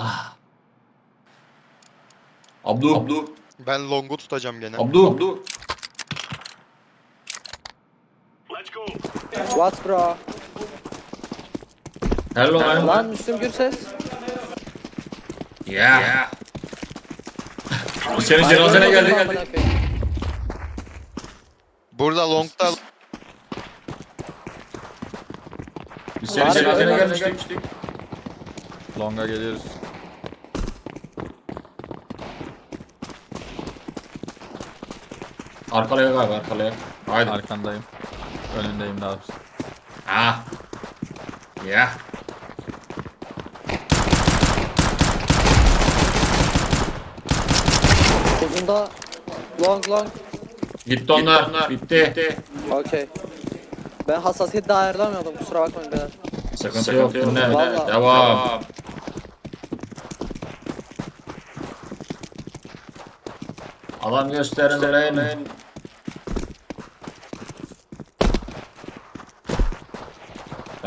Ah. Abdu. Abdu. Ben long'u tutacağım gene. Abdu. Abdu. What bro? Hello man. Lan Müslüm Gürses. Yeah. Bu senin cenazene geldi geldi. Burada long'da Biz senin Var ya, cenazene gelmiştik. Longa geliyoruz. Arkalaya galiba arkalaya. Haydi. Arkandayım. Önündeyim daha doğrusu. Ah. Yeah. Uzunda long long. Gitti onlar. Bitti. Bitti. Okey. Ben hassasiyet daha ayarlamıyordum kusura bakmayın beyler. Sıkıntı yok. Dinle. Vallahi. Devam. Adam gösterin direğin.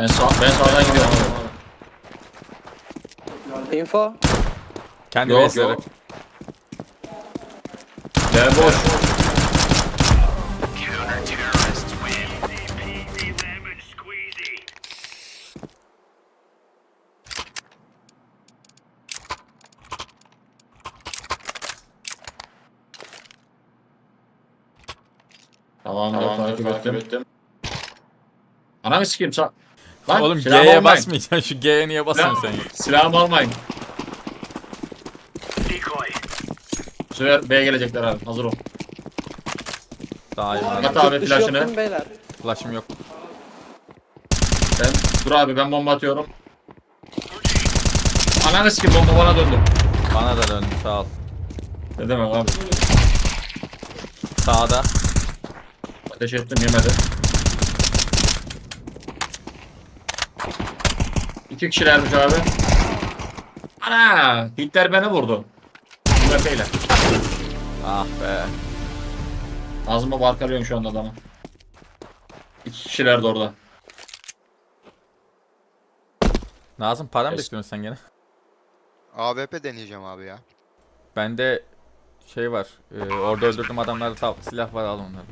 Ben sağ ben sağdan gidiyorum. Info. Kendi Yok yok. Gel boş. Squeezy. Tamam, takip, ettim. Ananı sikeyim sağ. Lan Oğlum silahımı G'ye almayın. basmayacaksın. Şu G'ye niye basıyorsun sen ya? Silahımı almayın. Sefer B'ye gelecekler abi. Hazır ol. Daha iyi. At lan. abi Dışı yok flash'ını. değil mi beyler? Flash'ım yok. Ben, dur abi ben bomba atıyorum. Ananı sikeyim bomba bana döndü. Bana da döndü sağ ol. Ne demek abi? Sağda. Ateş ettim yemedi. İki kişilermiş abi. Ana! Hitler beni vurdu. Mürekeyle. Ah be. Ağzıma barkalıyorum şu anda adamı. İki kişiler de orada. Nazım para mı Es- bekliyorsun sen gene? AWP deneyeceğim abi ya. Bende şey var. E, orada öldürdüm adamlarda silah var al onları.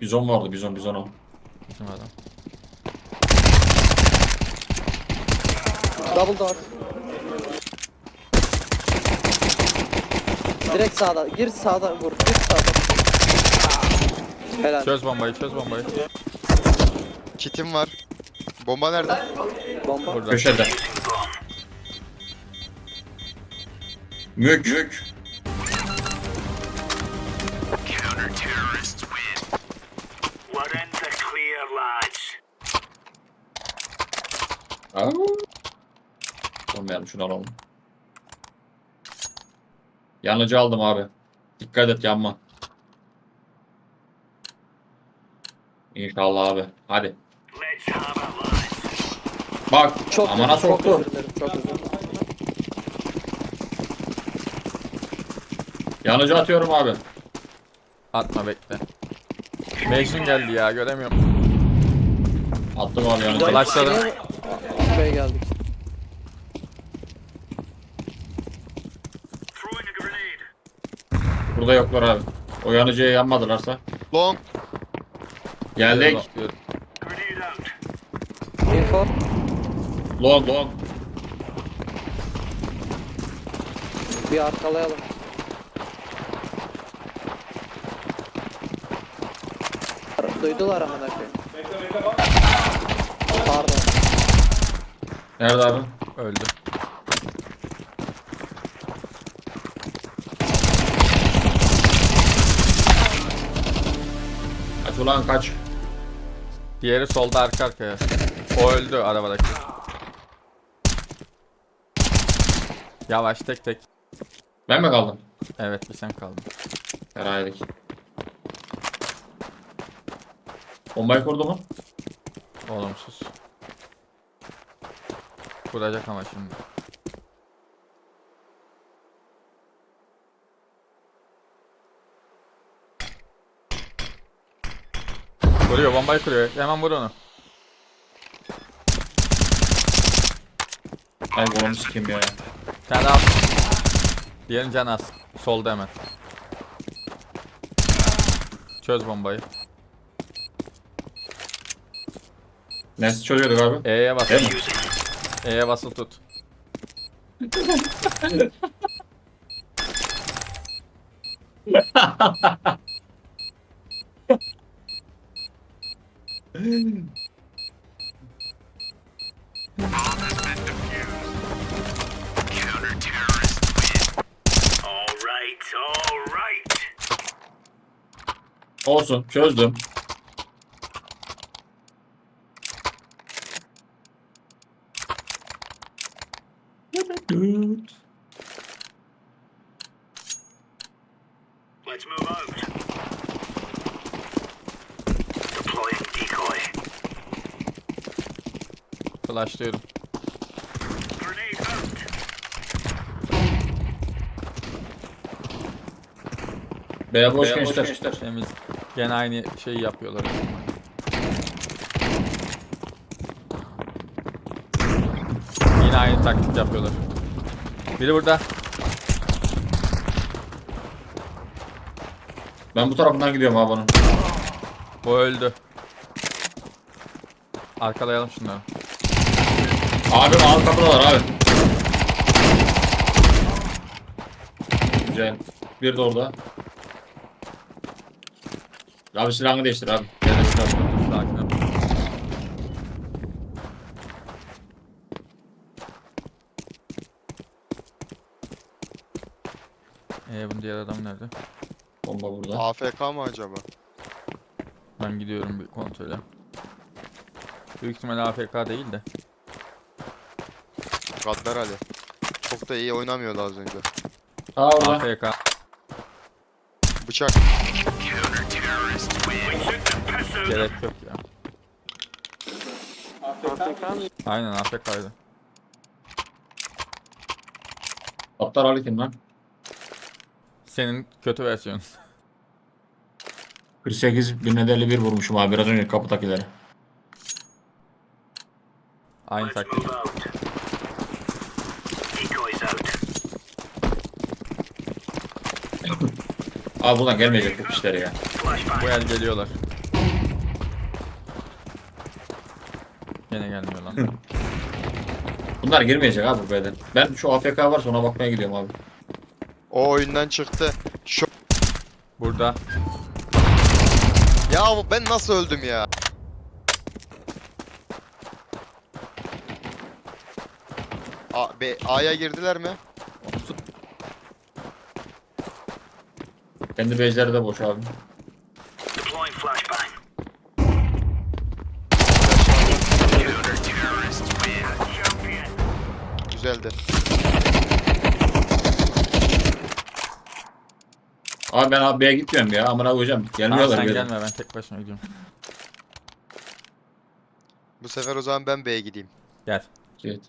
Bizon vardı bizon bizon o. Bizim adam. Double door. Direkt sağda. Gir sağda vur. Gir sağda. Helal. Çöz bombayı çöz bombayı. Kitim var. Bomba nerede? Bomba. Burada. Köşede. Mük. Mük. Counter-terrorists win. Olmayalım şunu alalım. Yanıcı aldım abi. Dikkat et yanma. İnşallah abi. Hadi. Bak. Çok amana özür- çok soktu. özür dilerim. Çok özür dilerim. Yanıcı atıyorum abi. Atma bekle. Mecnun geldi ya göremiyorum. Attım abi yanıcı. Flash'ladım. Buraya geldik. Burada yoklar abi. O yanıcıya yanmadılarsa. Long. Geldik. Info. Long long. Bir arkalayalım. Duydular amına koyayım. Pardon. Nerede abi? Öldü. Kaç ulan kaç. Diğeri solda arka arkaya. O öldü arabadaki. Yavaş tek tek. Ben mi kaldım? Evet bir sen kaldın. Herhalde. Bombayı kurdu mu? Olumsuz. Kuracak ama şimdi. Kuruyor bombayı kuruyor. Hemen vur onu. Ay onu sikeyim ya. Tane daha. Diğerin can az. Solda hemen. Çöz bombayı. Nasıl çözüyorduk abi? E'ye bas. Mi? E'ye basılı tut. Olsun çözdüm. Out. B'ye boş gençler. Temiz. Gene aynı şeyi yapıyorlar. Yine aynı taktik yapıyorlar. Biri burada. Ben bu tarafından gidiyorum abi onun. Bu öldü. Arkalayalım şunları. Abi alt kapıdalar abi. Güzel. Bir de orada. Abi silahını değiştir abi. Gel. Sakin ol. Ee bunun diğer adam nerede? Bomba burada. AFK mı acaba? Ben gidiyorum bir kontrole. Büyük ihtimalle AFK değil de. Gaddar Ali. Çok da iyi oynamıyordu az önce. Orada. AFK. Bıçak. Gerek yok ya. Aynen AFK'ydı. Aptal Ali kim lan? Senin kötü versiyonun. 48 1751 vurmuşum abi biraz önce kapıdakileri. Aynı taktik. Abi buradan gelmeyecek bu kişileri ya. Bu el geliyorlar. Gene gelmiyor lan. Bunlar girmeyecek abi bu B'den. Ben şu AFK varsa ona bakmaya gidiyorum abi. O oyundan çıktı. Şu... Burada. Ya bu- ben nasıl öldüm ya? A, B, A'ya girdiler mi? Kendi base'leri de boş abi. Güzeldi. Abi ben abi B'ye gitmiyorum ya. Amına koyacağım. Gelmiyorlar. sen B'den. gelme ben tek başıma gidiyorum. Bu sefer o zaman ben B'ye gideyim. Gel. Evet.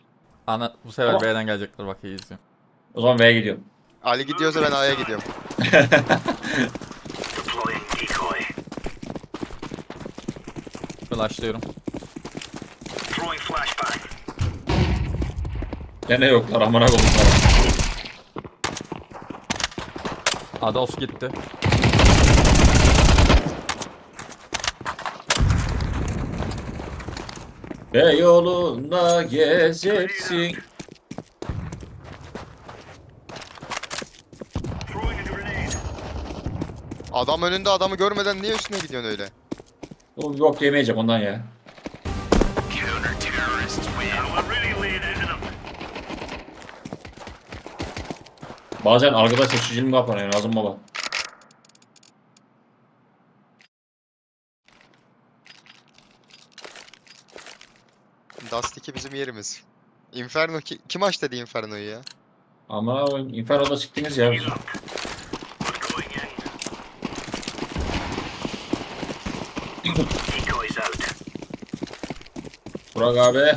Ana bu sefer Ama- B'den gelecekler bak iyi izliyorum. O zaman B'ye gidiyorum. Ali gidiyorsa ben A'ya gidiyorum. Deploying decoy. Flashlıyorum. Throwing flashbang. Gene yoklar amına koyduklar. Adolf gitti. B yolunda gezersin. Adam önünde adamı görmeden niye üstüne gidiyorsun öyle? O yok yemeyecek ondan ya. Bazen algıda seçicilik kapanıyor Nazım baba. Dust 2 bizim yerimiz. Inferno ki, kim aç dedi Inferno'yu ya? Ama Inferno'da çıktınız ya. Burak abi.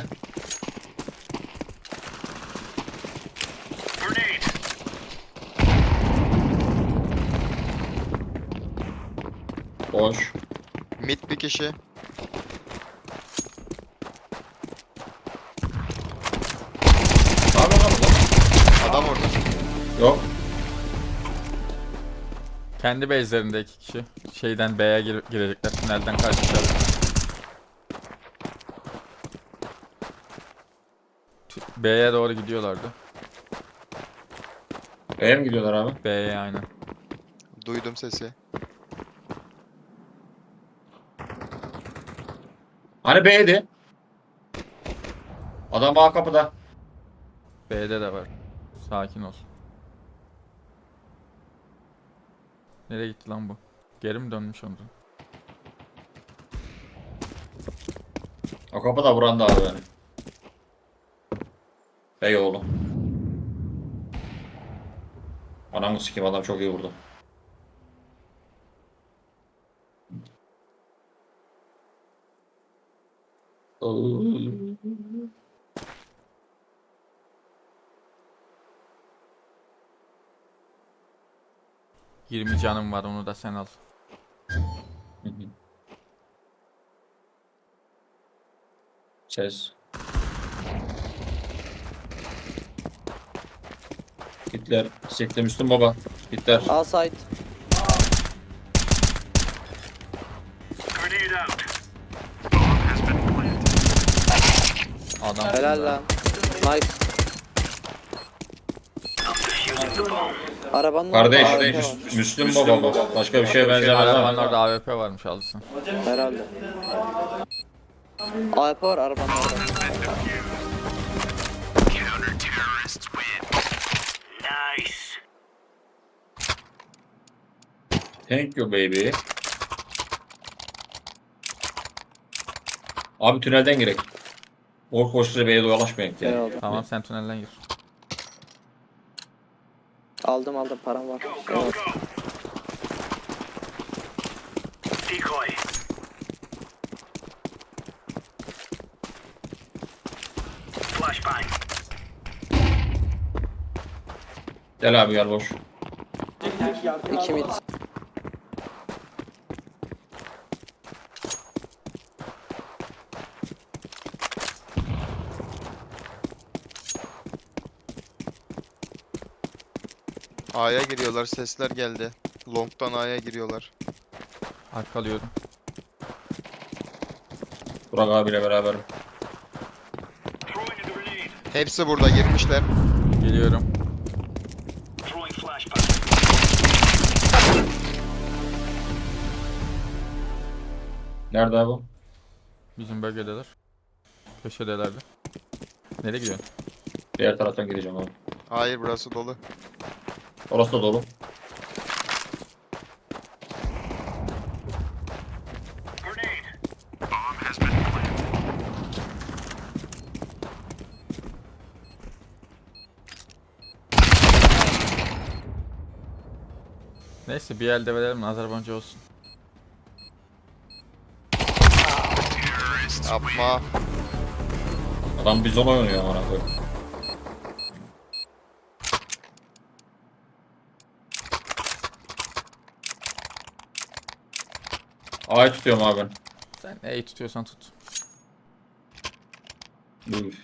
Boş. Mid bir kişi. Yok. Kendi base'lerinde iki kişi. Şeyden B'ye gir girecekler. Tünelden kaçacaklar. B'ye doğru gidiyorlardı. B'ye mi gidiyorlar abi? B'ye aynen. Duydum sesi. Hani B'ydi? Adam A kapıda. B'de de var. Sakin ol. Nereye gitti lan bu? Geri mi dönmüş ondan? O kapıda vuran da abi benim. Beyoğlu. Anamı sikeyim adam çok iyi vurdu. — 20 canım var onu da sen al. Ses. Hitler. Siktir Müslüm Baba. Hitler. A site. Grenade out. Bomb has been planted. Adam Helal lan. Nice. Arabanın Kardeş, AWP var. Müs- Müslüm Baba bu. Başka bir şeye benzemez Arabanın ama. orada AWP varmış alsın. Herhalde. AWP var arabanın orada. Thank you baby. Abi tünelden girek. Ork koşturuyor B'ye dolaşmayın. Şey Yani. Tamam sen tünelden gir. Aldım aldım param var. Go, go, var. go. Decoy. Flashbang. Gel abi gel boş. İki mid. A'ya giriyorlar. Sesler geldi. Long'dan A'ya giriyorlar. Arkalıyorum. Burak abiyle beraber. Throwing a grenade. Hepsi burada girmişler. Geliyorum. Nerede abi? Bizim bölgedeler. Köşedelerdi. Nereye gidiyorsun? Diğer taraftan gireceğim abi. Hayır burası dolu. Orası da dolu. Grenade. Bomb has been planted. Neyse bir elde verelim nazar boncuğu olsun. Yapma. Adam bizon oynuyor amına koyayım. A'yı tutuyorum abi ben. Sen neyi tutuyorsan tut. Bandit.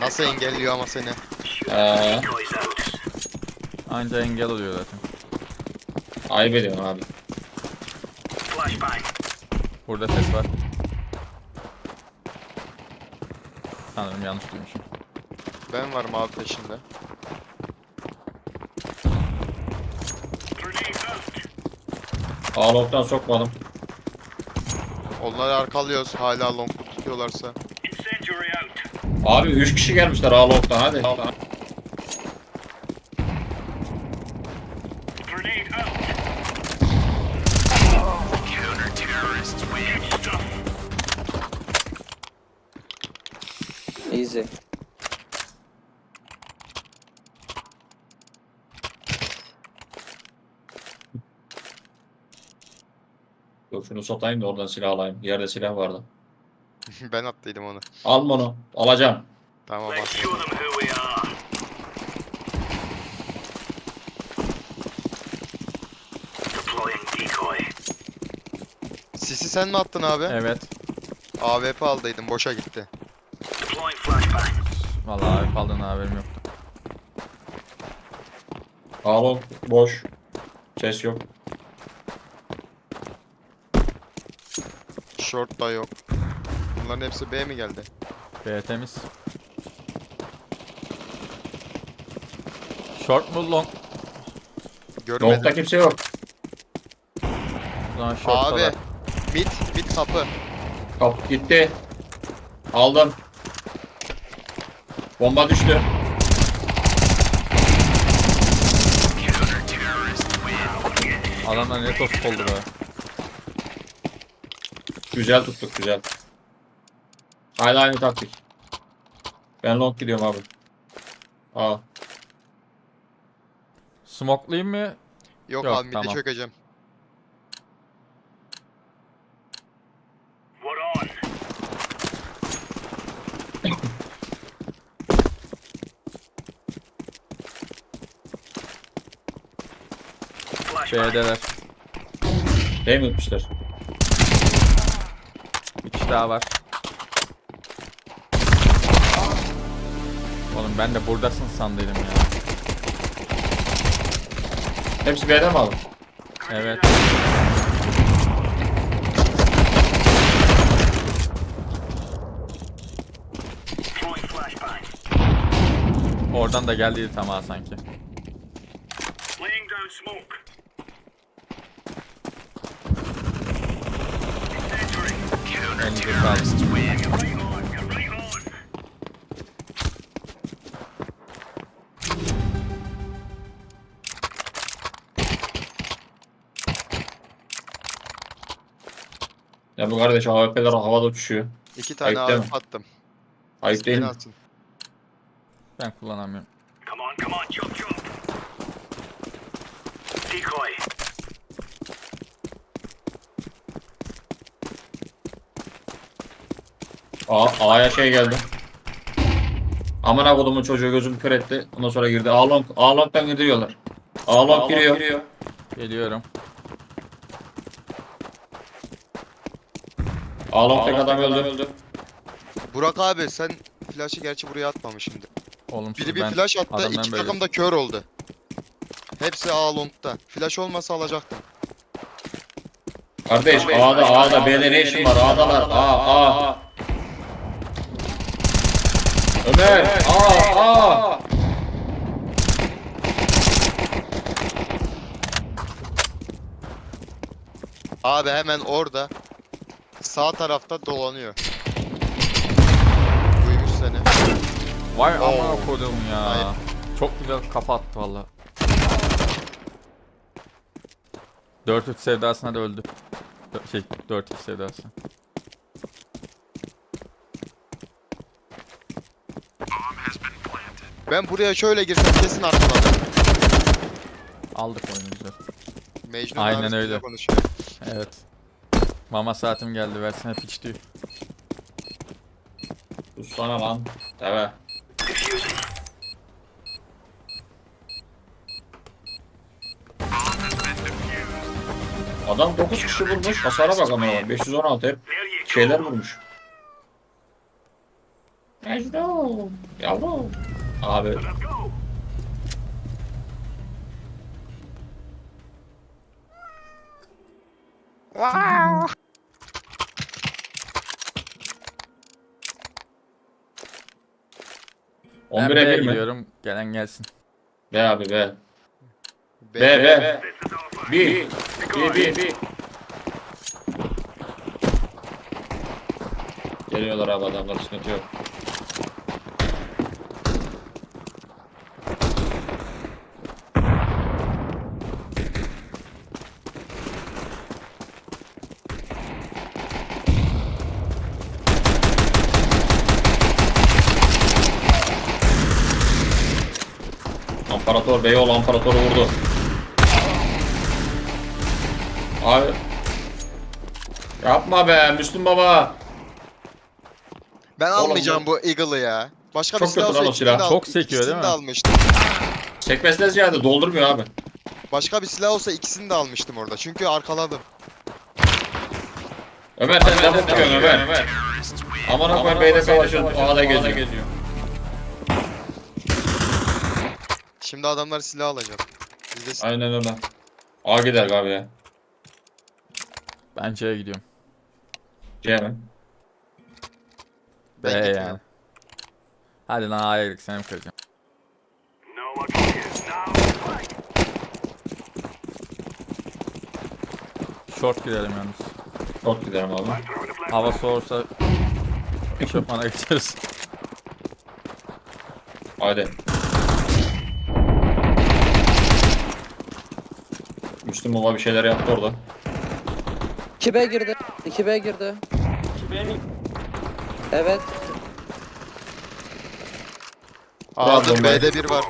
Nasıl engelliyor ama seni? Ee. Anca engel oluyor zaten. Ayıp ediyorum abi. Burada ses var. Sanırım yanlış duymuşum. Ben varım abi peşinde. Ağloktan sokmadım. Onları arkalıyoruz. Hala long tutuyorlarsa. Abi 3 kişi gelmişler Ağloktan hadi. Grenade şunu satayım da oradan silah alayım. Yerde silah vardı. ben attıydım onu. Al onu. Alacağım. Tamam. Sisi sen mi attın abi? Evet. AWP aldıydım. Boşa gitti. Vallahi abi kaldığına haberim yok. Alon boş. Ses yok. Short da yok. Bunların hepsi B mi geldi? B temiz. Short mu long? Görmedim. Long'da kimse yok. Zaman short'ta Abi. da. Mid, mid kapı. Kap gitti. Aldım. Bomba düştü. Adamlar ne tost oldu be. Güzel tuttuk güzel. Hala aynı taktik. Ben long gidiyorum abi. Aa. Smoke'layım mı? Yok, Yok, abi mid'e tamam. çökeceğim. What on? Flashbang. B'deler. Değil mi gitmişler? Bir daha var. Oğlum ben de buradasın sandıydım ya. Hepsi B'den mi abi? Evet. Oradan da geldiydi tam ha sanki. Laying down smoke. Elinize sağlık. Ya bu kardeş AWP'ler havada uçuşuyor. İki tane Ayıp AWP attım. Ayıp değil mi? Atsın. Ben kullanamıyorum. Come on, come on, jump, jump. Decoy. A, A'ya şey geldi. Amına kodumun çocuğu gözüm kör etti. Ondan sonra girdi. A long, A long'dan gidiyorlar. A long giriyor. Geliyorum. A long tek adam öldü. Burak abi sen flash'ı gerçi buraya atmamışsındır. Oğlum Biri bir ben flash attı, adamdan iki böyle- takım da kör oldu. Hepsi A long'da. Flash olmasa alacaktım. Kardeş A'da A'da B'de ne işin var? A'dalar. A A. Ömer A A. Abi hemen orada sağ tarafta dolanıyor. Duymuş seni. Vay Oo. amına kodum ya. Hayır. Çok güzel kafa attı valla. 4-3 sevdasına da öldü. Şey 4-2 sevdası. Ben buraya şöyle girsem kesin arkadan. Aldık oyunu güzel. Mecnun Aynen öyle. konuşuyor. Evet. Mama saatim geldi versene piç diyor. Sussana lan. Diffusing. Adam 9 kişi vurmuş. Hasara bak ama 516 hep şeyler vurmuş. Mecnun. Yavrum. Abi Let's go. Wow. Ben 11'e B'ye 1 mi? gidiyorum. Gelen gelsin. B abi B. B B, B. 1 1 1 1 Geliyorlar abi adamlar sıkıntı yok. Amparator Beyoğlu Amparatoru vurdu. Abi. Yapma be Müslüm Baba. Ben Oğlum almayacağım bu- bu Eagle'ı ya. Başka Çok bir silah kötü lan olsa o ikisini silah. de al- Çok sekiyor değil mi? de almıştım. Sekmezden ziyade doldurmuyor abi. Başka bir silah olsa ikisini de almıştım orada. Çünkü arkaladım. Ömer sen ne yapıyorsun Ömer? Aman akbar beyde savaşıyorsun. A'da geziyor. Şimdi adamlar silah alacak. Biz de silah... Aynen öyle. A gider abi ya. Ben C'ye gidiyorum. C mi? B Ben gitmiyorum. yani. Hadi lan A'ya gidelim seni mi kıracağım? Short gidelim yalnız. Çok giderim abi. Hava soğursa eşofmana geçeriz. Hadi. Müslüm Baba bir şeyler yaptı orada. 2B girdi. 2B girdi. Evet. A'dır bomba. B'de bir var.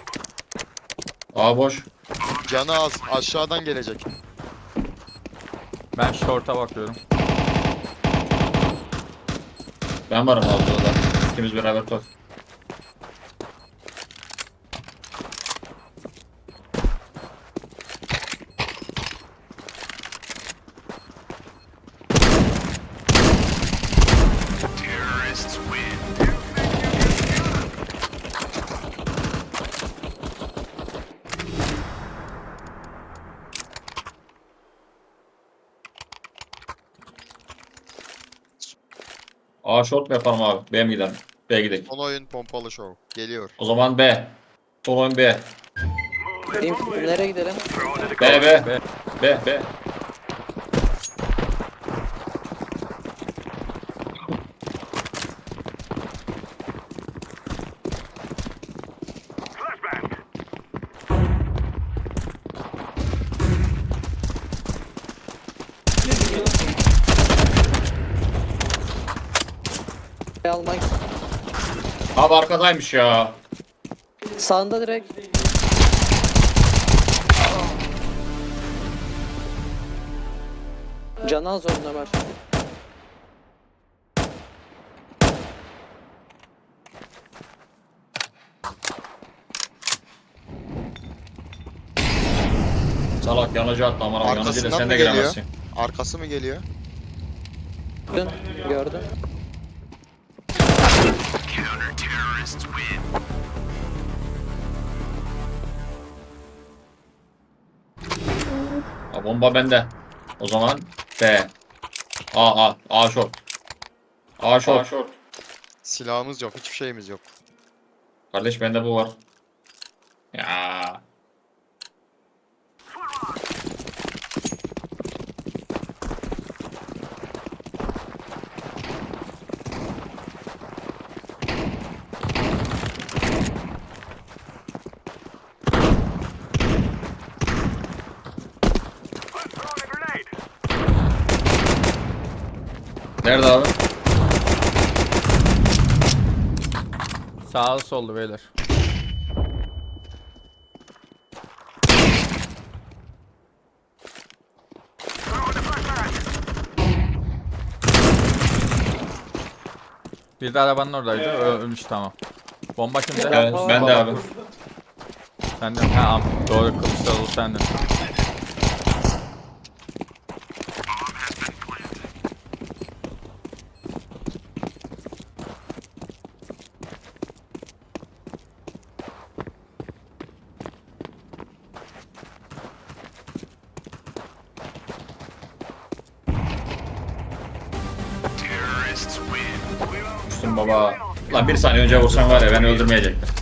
A boş. Canı az. Aşağıdan gelecek. Ben short'a bakıyorum. Ben varım abi burada. İkimiz beraber tut. A short mu yapalım abi? B mi gidelim? B gidelim. Son oyun pompalı show. Geliyor. O zaman B. Son oyun B. Nereye gidelim? B. B. B. B B. B almak. Abi arkadaymış ya. Sağında direkt. Canı az onun Ömer. Salak yanıcı attı aman abi. Yanıcıyla Arkasından sen mı de geliyor? giremezsin. Arkası mı geliyor? Dün gördüm. Counter terrorists win. A bomba bende. O zaman B. A A. A short. A short. short. Silahımız yok. Hiçbir şeyimiz yok. Kardeş bende bu var. Ya. Nerede abi? Sağlı sollu beyler. Bir de arabanın oradaydı. Ö- Ölmüş tamam. Bomba kimde? Ben, ben de abi. Sende. Ha am- doğru Kılıçdaroğlu sende. Terrorists win. We will Müslüm baba. Lan bir saniye önce vursan var ya beni öldürmeyecekti.